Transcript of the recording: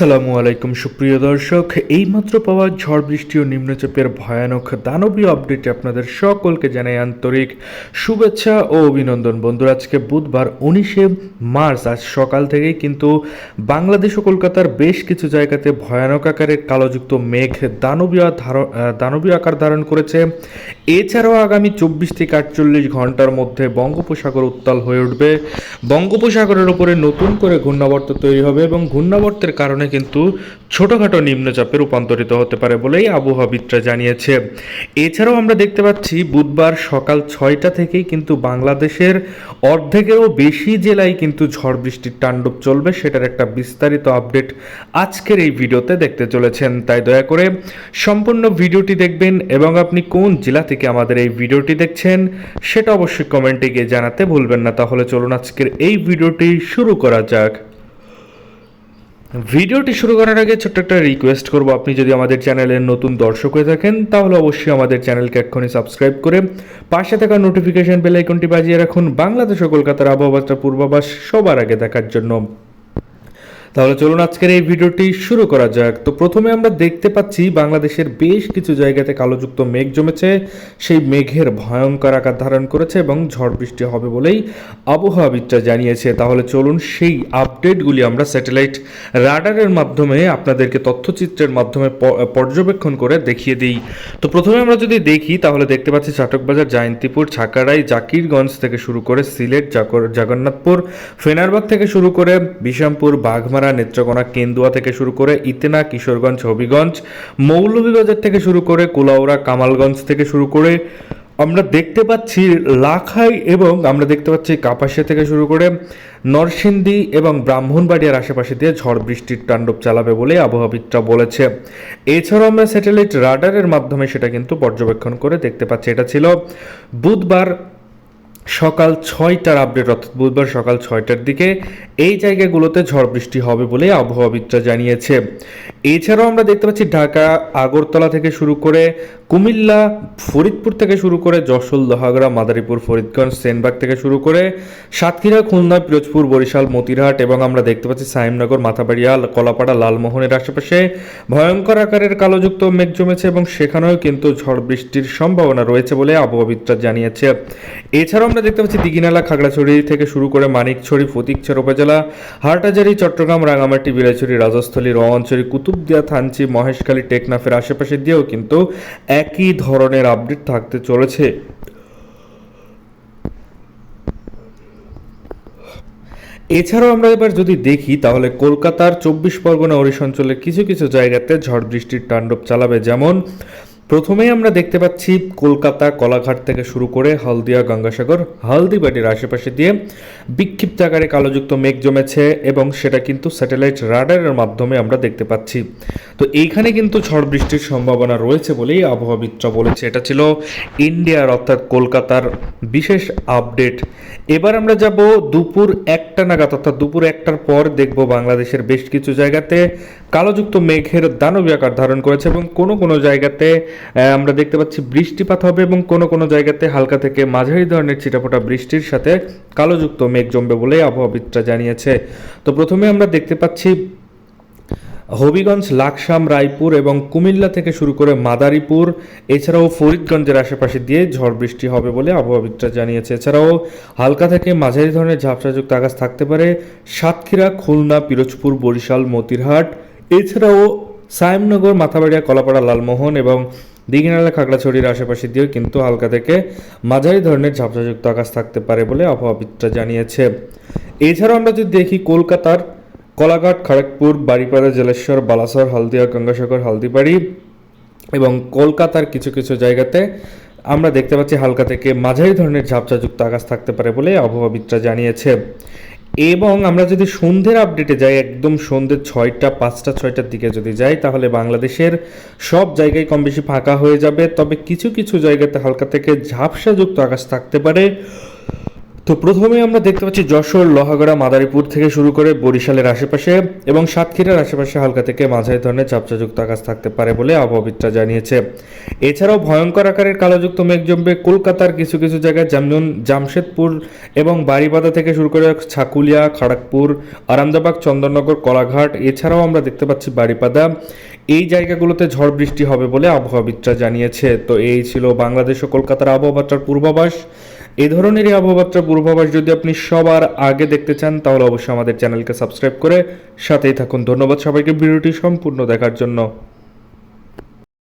আসসালামু আলাইকুম, সুপ্রিয় দর্শক। এইমাত্র পাওয়া ঝড় বৃষ্টি ও নিম্নচাপের ভয়ানক দানবীয় আপডেটে আপনাদের সকলকে জানাই আন্তরিক শুভেচ্ছা ও অভিনন্দন। বন্ধুরা, আজকে বুধবার উনিশে মার্চ, আজ সকাল থেকেই কিন্তু বাংলাদেশ ও কলকাতার বেশ কিছু জায়গাতে ভয়ানক আকারের কালোযুক্ত মেঘ দানবীয় দানবীয় আকার ধারণ করেছে। এছাড়াও আগামী চব্বিশ থেকে আটচল্লিশ ঘণ্টার মধ্যে বঙ্গোপসাগর উত্তাল হয়ে উঠবে। বঙ্গোপসাগরের উপরে নতুন করে ঘূর্ণাবর্ত তৈরি হবে এবং ঘূর্ণাবর্তের কারণে কিন্তু ছোটোখাটো নিম্নচাপে রূপান্তরিত হতে পারে বলেই আবহাওয়াবিদরা জানিয়েছে। এছাড়াও আমরা দেখতে পাচ্ছি, বুধবার সকাল ছয়টা থেকেই কিন্তু বাংলাদেশের অর্ধেকেরও বেশি জেলায় কিন্তু ঝড় বৃষ্টির তাণ্ডব চলবে, সেটার একটা বিস্তারিত আপডেট আজকের এই ভিডিওতে দেখতে চলেছেন। তাই দয়া করে সম্পূর্ণ ভিডিওটি দেখবেন এবং আপনি কোন জেলা থেকে আমাদের এই ভিডিওটি দেখছেন, সেটা অবশ্যই কমেন্টে গিয়ে জানাতে ভুলবেন না। তাহলে চলুন আজকের এই ভিডিওটি শুরু করা যাক। ভিডিওটি শুরু করার আগে ছোট্ট একটা রিকোয়েস্ট করব। আপনি যদি আমাদের চ্যানেলের নতুন দর্শক হয়ে থাকেন, তাহলে অবশ্যই আমাদের চ্যানেলকে এক্ষুনি সাবস্ক্রাইব করে পাশে থাকা নোটিফিকেশন বেল আইকনটি বাজিয়ে রাখুন। বাংলাদেশ ও কলকাতার আবহাওয়াটা পূর্বাভাস সবার আগে দেখার জন্য। তাহলে চলুন আজকের এই ভিডিওটি শুরু করা যাক। তো প্রথমে আমরা দেখতে পাচ্ছি, বাংলাদেশের বেশ কিছু জায়গাতে কালোযুক্ত মেঘ জমেছে। সেই মেঘের ভয়ঙ্কর আকার ধারণ করেছে এবং ঝড় বৃষ্টি হবে বলেই আবহাওয়াবিদরা জানিয়েছে। তাহলে চলুন সেই আপডেটগুলি আমরা স্যাটেলাইট রাডারের মাধ্যমে আপনাদেরকে তথ্যচিত্রের মাধ্যমে পর্যবেক্ষণ করে দেখিয়ে দিই। তো প্রথমে আমরা যদি দেখি, তাহলে দেখতে পাচ্ছি চাটকবাজার, জয়ন্তীপুর, ছাকারাই, জাকিরগঞ্জ থেকে শুরু করে সিলেট জগন্নাথপুর, ফেনারবাগ থেকে শুরু করে বিশামপুর, বাঘমারা নেত্রকোনা কেন্দুয়া থেকে শুরু করে ইতেনা, কিশোরগঞ্জ, হবিগঞ্জ, মৌলভীবাজার থেকে শুরু করে কুলাউড়া, কামালগঞ্জ থেকে শুরু করে আমরা দেখতে পাচ্ছি লাখাই এবং আমরা দেখতে পাচ্ছি কাপাসিয়া থেকে শুরু করে নরসিংদী এবং ব্রাহ্মণবাড়িয়ার আশেপাশে দিয়ে ঝড় বৃষ্টির তাণ্ডব চালাবে বলে আবহাওয়াবিদরা বলেছে। এছাড়াও আমরা স্যাটেলাইট রাডারের মাধ্যমে সেটা কিন্তু পর্যবেক্ষণ করে দেখতে পাচ্ছি। এটা ছিল বুধবার সকাল ছয়টার আপডেট অর্থাৎ বুধবার সকাল ছয়টার দিকে এই জায়গাগুলোতে ঝড় বৃষ্টি হবে বলে আবহাওয়াবিদরা জানিয়েছে। এছাড়াও আমরা দেখতে পাচ্ছি ঢাকা, আগরতলা থেকে শুরু করে কুমিল্লা, ফরিদপুর থেকে শুরু করে যশোর, লোহাগড়া, মাদারীপুর, ফরিদগঞ্জ, সেনবাগ থেকে শুরু করে সাতক্ষীরা, খুলনা, পিরোজপুর, বরিশাল, মতিরহাট এবং আমরা দেখতে পাচ্ছি সাইমনগর, মাথাবাড়িয়া, কলাপাড়া, লালমোহনের আশেপাশে ভয়ঙ্কর আকারের কালোযুক্ত মেঘ জমেছে এবং সেখানেও কিন্তু ঝড় বৃষ্টির সম্ভাবনা রয়েছে বলে আবহাওয়াবিদরা জানিয়েছে। এছাড়াও আমরা দেখতে পাচ্ছি দিঘিনালা, খাগড়াছড়ি থেকে শুরু করে মানিকছড়ি, ফতিকছড়ি উপজেলা, হাটহাজারি, চট্টগ্রাম রাঙামাটি বিলাইছড়ি, রাজস্থলী রওয়াঞ্চড়ি কুতুবদিয়া থানচি, মহেশখালী, টেকনাফের আশেপাশে দিয়েও কিন্তু একই ধরনের আপডেট থাকতে চলেছে। এছাড়াও আমরা এবার যদি দেখি, তাহলে কলকাতার চব্বিশ পরগনা ওড়িশ অঞ্চলের কিছু কিছু জায়গাতে ঝড় বৃষ্টির তাণ্ডব চালাবে যেমন প্রথমেই আমরা দেখতে পাচ্ছি কলকাতা কলাঘাট থেকে শুরু করে হলদিয়া, গঙ্গাসাগর, হলদিবাড়ির আশেপাশে দিয়ে বিক্ষিপ্ত আকারে কালোযুক্ত মেঘ জমেছে এবং সেটা কিন্তু স্যাটেলাইট রাডারের মাধ্যমে আমরা দেখতে পাচ্ছি। তো এইখানে কিন্তু ঝড় বৃষ্টির সম্ভাবনা রয়েছে বলেই আবহাওয়াবিদরা বলেছে। এটা ছিল ইন্ডিয়ার, অর্থাৎ কলকাতার বিশেষ আপডেট। এবার আমরা যাব দুপুর একটা নাগাদ, অর্থাৎ দুপুর একটার পর দেখব বাংলাদেশের বেশ কিছু জায়গাতে কালোযুক্ত মেঘের দানবী আকার ধারণ করেছে এবং কোনো কোনো জায়গাতে আমরা দেখতে পাচ্ছি বৃষ্টিপাত হবে এবং কোনো কোনো জায়গাতে হালকা থেকে মাঝারি ধরনের ছিটাফোটা বৃষ্টির সাথে কালোযুক্ত মেঘ জমবে বলে আবহাওয়াবিদরা জানিয়েছে। তো প্রথমে আমরা দেখতে পাচ্ছি হবিগঞ্জ, লাকসাম, রায়পুর এবং কুমিল্লা থেকে শুরু করে মাদারীপুর, এছাড়াও ফরিদগঞ্জের আশেপাশে দিয়ে ঝড় বৃষ্টি হবে বলে আবহাওয়াবিদরা জানিয়েছে। এছাড়াও হালকা থেকে মাঝারি ধরনের ঝাপসাযুক্ত আকাশ থাকতে পারে সাতক্ষীরা, খুলনা, পিরোজপুর, বরিশাল, মতিরহাট, এছাড়াও সায়েমনগর মাথাবাড়িয়া, কলাপাড়া, লালমোহন এবং দিঘিনালা, খাগড়াছড়ির আশেপাশে দিয়েও কিন্তু হালকা থেকে মাঝারি ধরনের ঝাপসাযুক্ত আকাশ থাকতে পারে বলে আবহাওয়াবিদরা জানিয়েছে। এছাড়াও আমরা যদি দেখি, কলকাতার কলাঘাট, খড়গপুর বাড়িপাড়া জলেশ্বর, বালাসর, হলদিয়া, গঙ্গাসাগর, হলদিবাড়ি এবং কলকাতার কিছু কিছু জায়গাতে আমরা দেখতে পাচ্ছি হালকা থেকে মাঝারি ধরনের ঝাপসাযুক্ত আকাশ থাকতে পারে বলে আবহাওয়াবিদরা জানিয়েছে। এবং আমরা যদি সন্ধ্যের আপডেটে যাই, একদম সন্ধ্যে ছয়টা, পাঁচটা, ছয়টার দিকে যদি যাই, তাহলে বাংলাদেশের সব জায়গায় কম বেশি ফাঁকা হয়ে যাবে। তবে কিছু কিছু জায়গাতে হালকা থেকে ঝাপসাযুক্ত আকাশ থাকতে পারে। তো প্রথমে আমরা দেখতে পাচ্ছি যশোর, লোহাগড়া, মাদারীপুর থেকে শুরু করে বরিশালের আশেপাশে এবং সাতক্ষীরার আশেপাশে হালকা থেকে মাঝারি ধরনের চাপচাযুক্ত আকাশ থাকতে পারে বলে আবহাওয়াবিদরা জানিয়েছে। এছাড়াও ভয়ঙ্কর আকারের কালোযুক্ত মেঘ জমবে কলকাতার কিছু কিছু জায়গায় যেমন জামশেদপুর এবং বাড়িবাঁধা থেকে শুরু করে ছাকুলিয়া, খড়গপুর আরামদাবাগ চন্দননগর, কলাঘাট, এছাড়াও আমরা দেখতে পাচ্ছি বাড়িপাদা এই জায়গাগুলোতে ঝড় বৃষ্টি হবে বলে আবহাওয়াবিদরা জানিয়েছে। তো এই ছিল বাংলাদেশ ও কলকাতার আবহাওয়াটার পূর্বাভাস। এই ধরনেরই আবহাওয়াত্রা পূর্বাভাস যদি আপনি সবার আগে দেখতে চান, তাহলে অবশ্যই আমাদের চ্যানেলকে সাবস্ক্রাইব করে সাথেই থাকুন। ধন্যবাদ সবাইকে। ভিডিওটি সম্পূর্ণ দেখার জন্য।